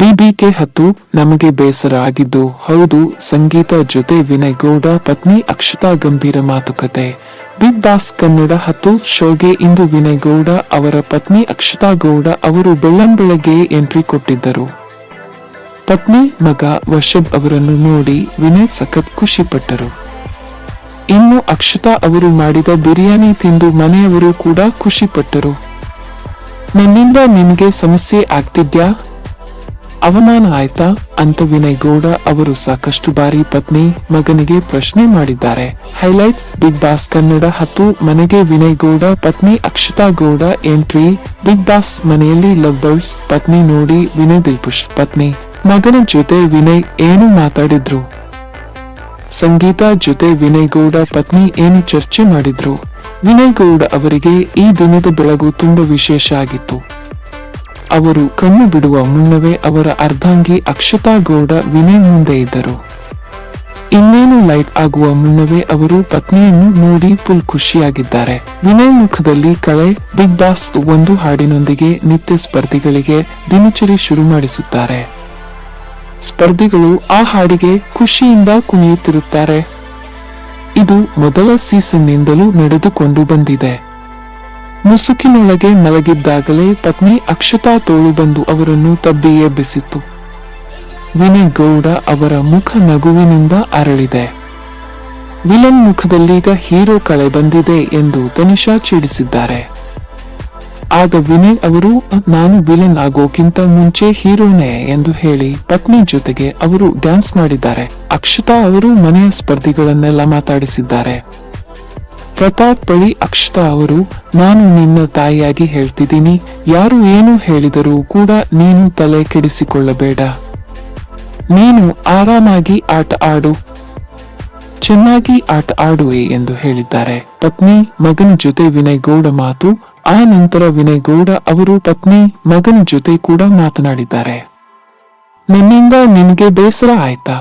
BBK ಹತ್ತು ನಮಗೆ ಬೇಸರ ಆಗಿದ್ದು, ಹೌದು, ಸಂಗೀತ ಜೊತೆ ವಿನಯ್ ಗೌಡ ಪತ್ನಿ ಅಕ್ಷತಾ ಗಂಭೀರ ಮಾತುಕತೆ. ಬಿಗ್ ಬಾಸ್ ಕನ್ನಡ ಹತ್ತು ಶೋಗೆ ಇಂದು ವಿನಯ್ ಗೌಡ ಅವರ ಪತ್ನಿ ಅಕ್ಷತಾ ಗೌಡ ಅವರು ಬೆಳ್ಳಂಬೆಳಗ್ಗೆ ಎಂಟ್ರಿ ಕೊಟ್ಟಿದ್ದರು. ಪತ್ನಿ, ಮಗ ವರ್ಷಬ್ ಅವರನ್ನು ನೋಡಿ ವಿನಯ್ ಸಖತ್ ಖುಷಿಪಟ್ಟರು. ಇನ್ನು ಅಕ್ಷತಾ ಅವರು ಮಾಡಿದ ಬಿರಿಯಾನಿ ತಿಂದು ಮನೆಯವರು ಕೂಡ ಖುಷಿಪಟ್ಟರು. ನನ್ನಿಂದ ನಿಮಗೆ ಸಮಸ್ಯೆ ಆಗ್ತಿದ್ಯಾ? ಅವಮಾನ ಆಯ್ತಾ? ಅಂತ ವಿನಯ್ ಗೌಡ ಅವರು ಸಾಕಷ್ಟು ಬಾರಿ ಪತ್ನಿ ಮಗನಿಗೆ ಪ್ರಶ್ನೆ ಮಾಡಿದ್ದಾರೆ. ಹೈಲೈಟ್ಸ್, ಬಿಗ್ ಬಾಸ್ ಕನ್ನಡ ಹತ್ತು, ಮನೆಗೆ ವಿನಯ್ ಗೌಡ, ಪತ್ನಿ Akshata Gowda, entry, Bigg Boss ಮನೆಯಲ್ಲಿ ಲವ್ ಬರ್ಡ್ಸ್ ಪತ್ನಿ ನೋಡಿ ವಿನಯ್ ದಿಲ್ಪುಷ್, ಪತ್ನಿ ಮಗನ ಜೊತೆ ವಿನಯ್ ಏನು ಮಾತಾಡಿದ್ರು? ಸಂಗೀತ ಜೊತೆ ವಿನಯ್ ಗೌಡ, ಪತ್ನಿ ಏನು ಚರ್ಚೆ ಮಾಡಿದ್ರು? ವಿನಯ್ ಗೌಡ ಅವರಿಗೆ ಈ ದಿನದ ಬೆಳಗು ತುಂಬಾ ವಿಶೇಷ ಆಗಿತ್ತು. ಅವರು ಕಣ್ಣು ಬಿಡುವ ಮುನ್ನವೇ ಅವರ ಅರ್ಧಾಂಗಿ ಅಕ್ಷತಾ ಗೌಡ ವಿನಯ್ ಮುಂದೆ ಇದ್ದರು. ಇನ್ನೇನು ಲೈಟ್ ಆಗುವ ಮುನ್ನವೇ ಅವರು ಪತ್ನಿಯನ್ನು ನೋಡಿ ಫುಲ್ ಖುಷಿಯಾಗಿದ್ದಾರೆ. ವಿನಯ್ ಮುಖದಲ್ಲಿ ಕಳೆ, ಬಿಗ್ ಬಾಸ್ ಒಂದು ಹಾಡಿನೊಂದಿಗೆ ನಿತ್ಯ ಸ್ಪರ್ಧಿಗಳಿಗೆ ದಿನಚರಿ ಶುರು ಮಾಡಿಸುತ್ತಾರೆ. ಸ್ಪರ್ಧಿಗಳು ಆ ಹಾಡಿಗೆ ಖುಷಿಯಿಂದ ಕುಣಿಯುತ್ತಿರುತ್ತಾರೆ. ಇದು ಮೊದಲ ಸೀಸನ್ನಿಂದಲೂ ನಡೆದುಕೊಂಡು ಬಂದಿದೆ. ಮುಸುಕಿನೊಳಗೆ ಮಲಗಿದ್ದಾಗಲೇ ಪತ್ನಿ ಅಕ್ಷತಾ ತೋಳು ಬಂದು ಅವರನ್ನು ತಬ್ಬಿ ಎಬ್ಬಿಸಿತು ವಿನಯ್ ಗೌಡ ಅವರ ಮುಖ ನಗುವಿನಿಂದ ಅರಳಿದೆ. ವಿಲನ್ ಮುಖದಲ್ಲೀಗ ಹೀರೋ ಕಳೆ ಬಂದಿದೆ ಎಂದು ತನಿಷಾ ಚೀಡಿಸಿದ್ದಾರೆ ಆಗ ವಿನಯ್ ಅವರು, ನಾನು ವಿಲನ್ ಆಗೋಕ್ಕಿಂತ ಮುಂಚೆ ಹೀರೋನೇ ಎಂದು ಹೇಳಿ ಪತ್ನಿ ಜೊತೆಗೆ ಅವರು ಡ್ಯಾನ್ಸ್ ಮಾಡಿದ್ದಾರೆ. ಅಕ್ಷತಾ ಅವರು ಮನೆಯ ಸ್ಪರ್ಧಿಗಳನ್ನೆಲ್ಲ ಮಾತಾಡಿಸಿದ್ದಾರೆ. ಪ್ರತಾಪ್ ಬಳಿ ಅಕ್ಷತಾ ಅವರು, ನಾನು ನಿನ್ನ ತಾಯಿಯಾಗಿ ಹೇಳ್ತಿದ್ದೀನಿ. ಯಾರು ಏನು ಹೇಳಿದರೂ ಕೂಡ ನೀನು ತಲೆ ಕೆಡಿಸಿಕೊಳ್ಳಬೇಡ. ನೀನು ಆರಾಮಾಗಿ ಆಟ ಆಡು. ಚೆನ್ನಾಗಿ ಆಟ ಆಡುವೆ ಎಂದು ಹೇಳಿದ್ದಾರೆ. ಪತ್ನಿ ಮಗನ ಜೊತೆ ವಿನಯ್ ಗೌಡ ಮಾತು, ಆ ನಂತರ ವಿನಯ್ ಗೌಡ ಅವರು ಪತ್ನಿ ಮಗನ ಜೊತೆ ಕೂಡ ಮಾತನಾಡಿದ್ದಾರೆ. ನನ್ನಿಂದ ನಿಮಗೆ ಬೇಸರ ಆಯ್ತಾ?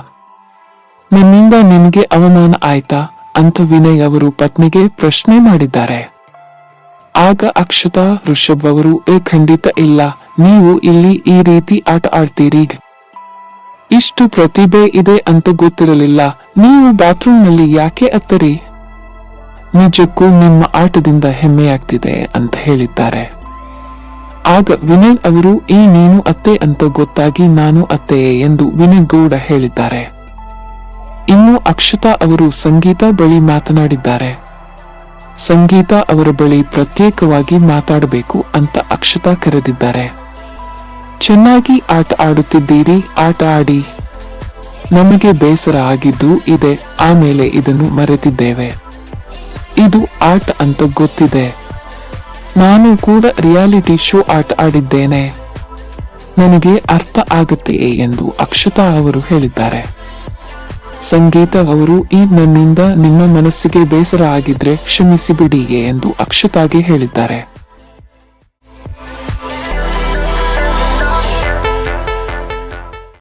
ನನ್ನಿಂದ ನಿಮಗೆ ಅವಮಾನ ಆಯ್ತಾ? ಅಂತ ವಿನಯ್ ಅವರು ಪತ್ನಿಗೆ ಪ್ರಶ್ನೆ ಮಾಡಿದ್ದಾರೆ. ಆಗ ಅಕ್ಷತಾ, ಋಷಭ್ ಅವರು, ಏ ಖಂಡಿತ ಇಲ್ಲ, ನೀವು ಇಲ್ಲಿ ಈ ರೀತಿ ಆಟ ಆಡ್ತೀರಿ. ಇಷ್ಟು ಪ್ರತಿಭೆ ಇದೆ ಅಂತ ಗೊತ್ತಿರಲಿಲ್ಲ, ನೀವು ಬಾತ್ರೂಮ್ನಲ್ಲಿ ಯಾಕೆ ಅತ್ತರಿ? ನಿಜಕ್ಕೂ ನಿಮ್ಮ ಆಟದಿಂದ ಹೆಮ್ಮೆಯಾಗ್ತಿದೆ ಅಂತ ಹೇಳಿದ್ದಾರೆ. ಆಗ ವಿನಯ್ ಅವರು, ಈ ನೀನು ಅತ್ತೆ ಅಂತ ಗೊತ್ತಾಗಿ ನಾನು ಅತ್ತೆಯೇ ಎಂದು ವಿನಯ್ ಗೌಡ ಹೇಳಿದ್ದಾರೆ. ಇನ್ನು ಅಕ್ಷತಾ ಅವರು ಸಂಗೀತ ಬಳಿ ಮಾತನಾಡಿದ್ದಾರೆ. ಸಂಗೀತ ಅವರ ಬಳಿ ಪ್ರತ್ಯೇಕವಾಗಿ ಮಾತಾಡಬೇಕು ಅಂತ ಅಕ್ಷತಾ ಕರೆದಿದ್ದಾರೆ. ಚೆನ್ನಾಗಿ ಆಟ ಆಡುತ್ತಿದ್ದೀರಿ, ಆಟ ಆಡಿ. ನಮಗೆ ಬೇಸರ ಆಗಿದ್ದು ಇದೆ, ಆಮೇಲೆ ಇದನ್ನು ಮರೆತಿದ್ದೇವೆ. ಇದು ಆಟ ಅಂತ ಗೊತ್ತಿದೆ. ನಾನು ಕೂಡ ರಿಯಾಲಿಟಿ ಶೋ ಆಟ ಆಡಿದ್ದೇನೆ. ನನಗೆ ಅರ್ಥ ಆಗುತ್ತೆಯೇ ಎಂದು ಅಕ್ಷತಾ ಅವರು ಹೇಳಿದ್ದಾರೆ. ಸಂಗೀತ ಅವರು ಈ ನನ್ನಿಂದ ನಿಮ್ಮ ಮನಸ್ಸಿಗೆ ಬೇಸರ ಆಗಿದ್ರೆ ಕ್ಷಮಿಸಿ ಬಿಡಿ ಎಂದು ಅಕ್ಷತಾಗೆ ಹೇಳಿದ್ದಾರೆ.